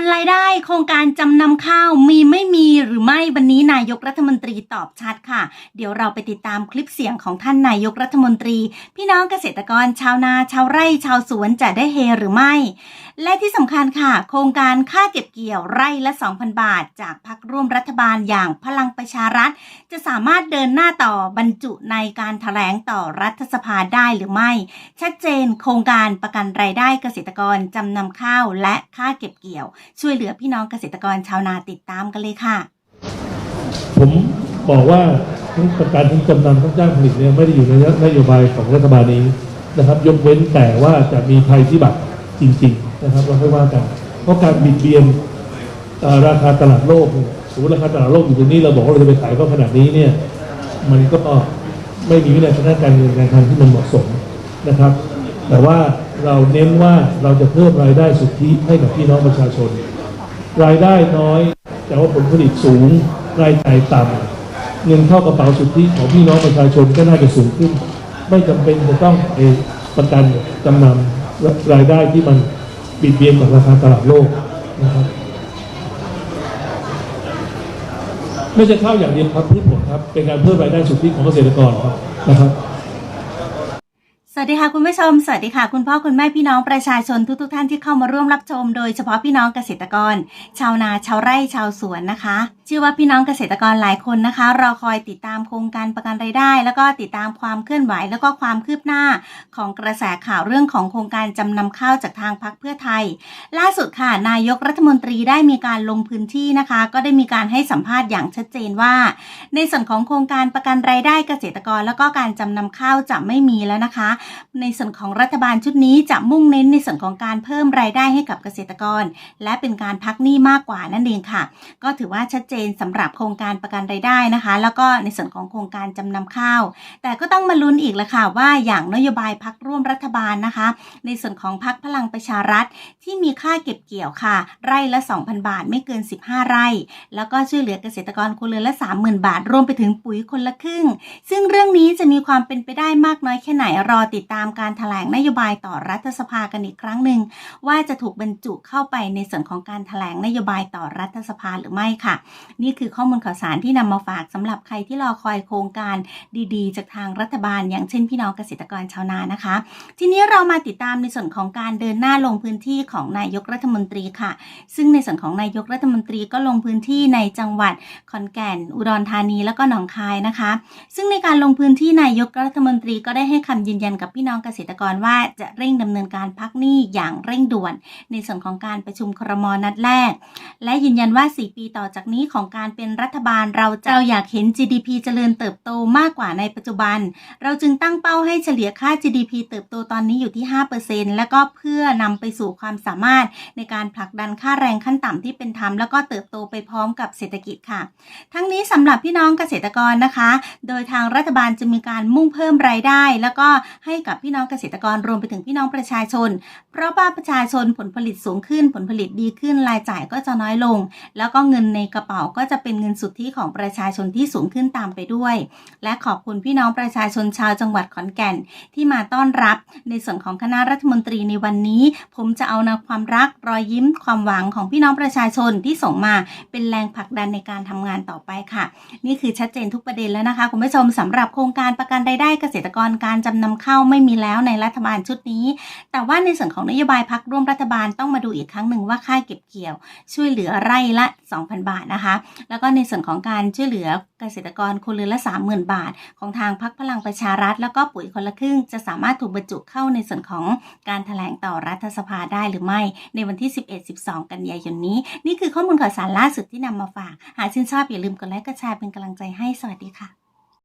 กันรายได้โครงการจำนำข้าวมีไม่มีหรือไม่วันนี้นายกรัฐมนตรีตอบชัดค่ะ เดี๋ยวเราไปติดตามคลิปเสียงของท่านนายกรัฐมนตรี พี่น้องเกษตรกรชาวนาชาวไร่ชาวสวนจะได้เฮหรือไม่ และที่สำคัญค่ะ โครงการค่าเก็บเกี่ยวไร่ละ 2,000 บาท จากพักร่วมรัฐบาลอย่างพลังประชารัฐ จะสามารถเดินหน้าต่อบรรจุในการถแถลงต่อรัฐสภาได้หรือไม่ ชัดเจนโครงการประกันรายได้เกษตรกรจำนำข้าวและค่าเก็บเกี่ยวช่วยเหลือพี่น้องเกษตรกรชาวนาติดตามกันเลยค่ะ ผมบอกว่าทั้งประกันทั้งจำนำทั้งจ้างผลิตเนี่ยไม่ได้อยู่ในนโยบายของรัฐบาลนี้นะครับ ยกเว้นแต่ว่าจะมีภัยพิบัติจริง ๆ นะครับเราค่อยว่ากันเพราะการบิดเบียนราคาตลาดโลกเนี่ยสมมติราคาตลาดโลกอยู่ตรงนี้เราบอกว่าเราจะไปขายก็ขนาดนี้เนี่ยมันก็ไม่มีวินัยทางด้านการเงินการคลังที่มันเหมาะสมนะครับ แต่ว่า เราเน้นว่าเราจะเพิ่มรายได้สุทธิให้กับพี่น้องประชาชน รายได้น้อย แต่ว่าผลผลิตสูง รายจ่ายต่ำเงินเข้ากระเป๋าสุทธิของพี่น้องประชาชนก็น่าจะสูงขึ้น ไม่จำเป็นจะต้องไปประกันจำนำรายได้ที่มันบิดเบียนกับราคาตลาดโลกนะครับไม่ใช่ข้าวอย่างเดียวครับพืชผลครับเป็นการเพิ่มรายได้สุทธิของเกษตรกรครับนะครับ วัสดีค่ะคุณผู้ชม สวัสดีค่ะคุณพ่อคุณแม่พี่น้องประชาชนทุกๆทท่านที่เข้ามาร่วมรับชม โดยเฉพาะพี่น้องเกษตรกร ชาวนาชาวไร่ชาวสวนนะคะเชื่อว่าพี่น้องเกษตรกรหลายคนนะคะ รอคอยติดตามโครงการประกันรายได้ แล้วก็ติดตามความเคลื่อนไหว แล้วก็ความคืบหน้าของกระแสข่าวเรื่องของโครงการจำนำข้าวจากทางพรรคเพื่อไทย ล่าสุดค่ะนายกรัฐมนตรีได้มีการลงพื้นที่นะคะ ก็ได้มีการให้สัมภาษณ์อย่างชัดเจนว่า ในส่วนของโครงการประกันรายได้เกษตรกร แล้วก็การจำนำข้าวจะไม่มีแล้วนะคะในส่วนของรัฐบาลชุดนี้จะมุ่งเน้นในส่วนของการเพิ่มรายได้ให้กับเกษตรกร และเป็นการพักหนี้มากกว่านั่นเองค่ะ ก็ถือว่าชัดเจนสำหรับโครงการประกันรายได้นะคะ แล้วก็ในส่วนของโครงการจำนำข้าว แต่ก็ต้องมาลุ้นอีกละค่ะว่าอย่างนโยบายพักร่วมรัฐบาลนะคะ ในส่วนของพักพลังประชารัฐที่มีค่าเก็บเกี่ยวค่ะ ไร่ละ 2,000 บาทไม่เกิน 15 ไร่ แล้วก็ช่วยเหลือเกษตรกรครัวเรือนละ 30,000 บาท รวมไปถึงปุ๋ยคนละครึ่ง ซึ่งเรื่องนี้จะมีความเป็นไปได้มากน้อยแค่ไหนรอติดตามการแถลงนโยบายต่อรัฐสภากันอีกครั้งหนึ่ง ว่าจะถูกบรรจุเข้าไปในส่วนของการแถลงนโยบายต่อรัฐสภาหรือไม่ค่ะ นี่คือข้อมูลข่าวสารที่นำมาฝากสำหรับใครที่รอคอยโครงการดีๆ จากทางรัฐบาล อย่างเช่นพี่น้องเกษตรกรชาวนานะคะ ทีนี้เรามาติดตามในส่วนของการเดินหน้าลงพื้นที่ของนายกรัฐมนตรีค่ะ ซึ่งในส่วนของนายกรัฐมนตรีก็ลงพื้นที่ในจังหวัดขอนแก่น อุดรธานี แล้วก็หนองคายนะคะ ซึ่งในการลงพื้นที่นายกรัฐมนตรีก็ได้ให้คำยืนยันกับพี่น้องเกษตรกรว่าจะเร่งดำเนินการพักหนี้อย่างเร่งด่วน ในส่วนของการประชุมครมนัดแรก และยืนยันว่า 4 ปีต่อจากนี้ของการเป็นรัฐบาลเราจะเราอยากเห็น GDP เจริญเติบโตมากกว่าในปัจจุบัน เราจึงตั้งเป้าให้เฉลี่ยค่า GDP เติบโตตอนนี้อยู่ที่ 5%แล้วก็เพื่อนำไปสู่ความสามารถในการผลักดันค่าแรงขั้นต่ำที่เป็นธรรมแล้วก็เติบโตไปพร้อมกับเศรษฐกิจค่ะ ทั้งนี้สำหรับพี่น้องเกษตรกรนะคะ โดยทางรัฐบาลจะมีการมุ่งเพิ่มรายได้ แล้วก็ให้กับพี่น้องเกษตรกรรวมไปถึงพี่น้องประชาชน เพราะว่าประชาชนผลผลิตสูงขึ้นผลผลิตดีขึ้นรายจ่ายก็จะน้อยลง แล้วก็เงินในกระเป๋าก็จะเป็นเงินสุทธิของประชาชนที่สูงขึ้นตามไปด้วย และขอบคุณพี่น้องประชาชนชาวจังหวัดขอนแก่น ที่มาต้อนรับ ในส่วนของคณะรัฐมนตรีในวันนี้ ผมจะเอานความรักรอยยิ้มความหวังของพี่น้องประชาชนที่ส่งมาเป็นแรงผลักดันในการทำงานต่อไปค่ะ นี่คือชัดเจนทุกประเด็นแล้วนะคะคุณผู้ชมสำหรับโครงการประกันรายได้เกษตรกรการจำนำเข้าไม่มีแล้วในรัฐบาลชุดนี้ แต่ว่าในส่วนของนโยบายพักร่วมรัฐบาลต้องมาดูอีกครั้งหนึ่งว่าค่าเก็บเกี่ยวช่วยเหลือไร่ละ 2,000 บาทนะคะ แล้วก็ในส่วนของการช่วยเหลือเกษตรกรคนเรือนละ 30,000 บาท ของทางพักพลังประชารัฐ แล้วก็ปุ๋ยคนละครึ่ง จะสามารถถูกบรรจุเข้าในส่วนของการถแถลงต่อรัฐสภาได้หรือไม่ในวันที่ 11-12 กันยายนนี้ นี่คือข้อมูลข่าวสารล่าสุดที่นำมาฝาก หากชื่นชอบอย่าลืมกดไลค์กดแชร์เป็นกำลังใจให้สวัสดีค่ะ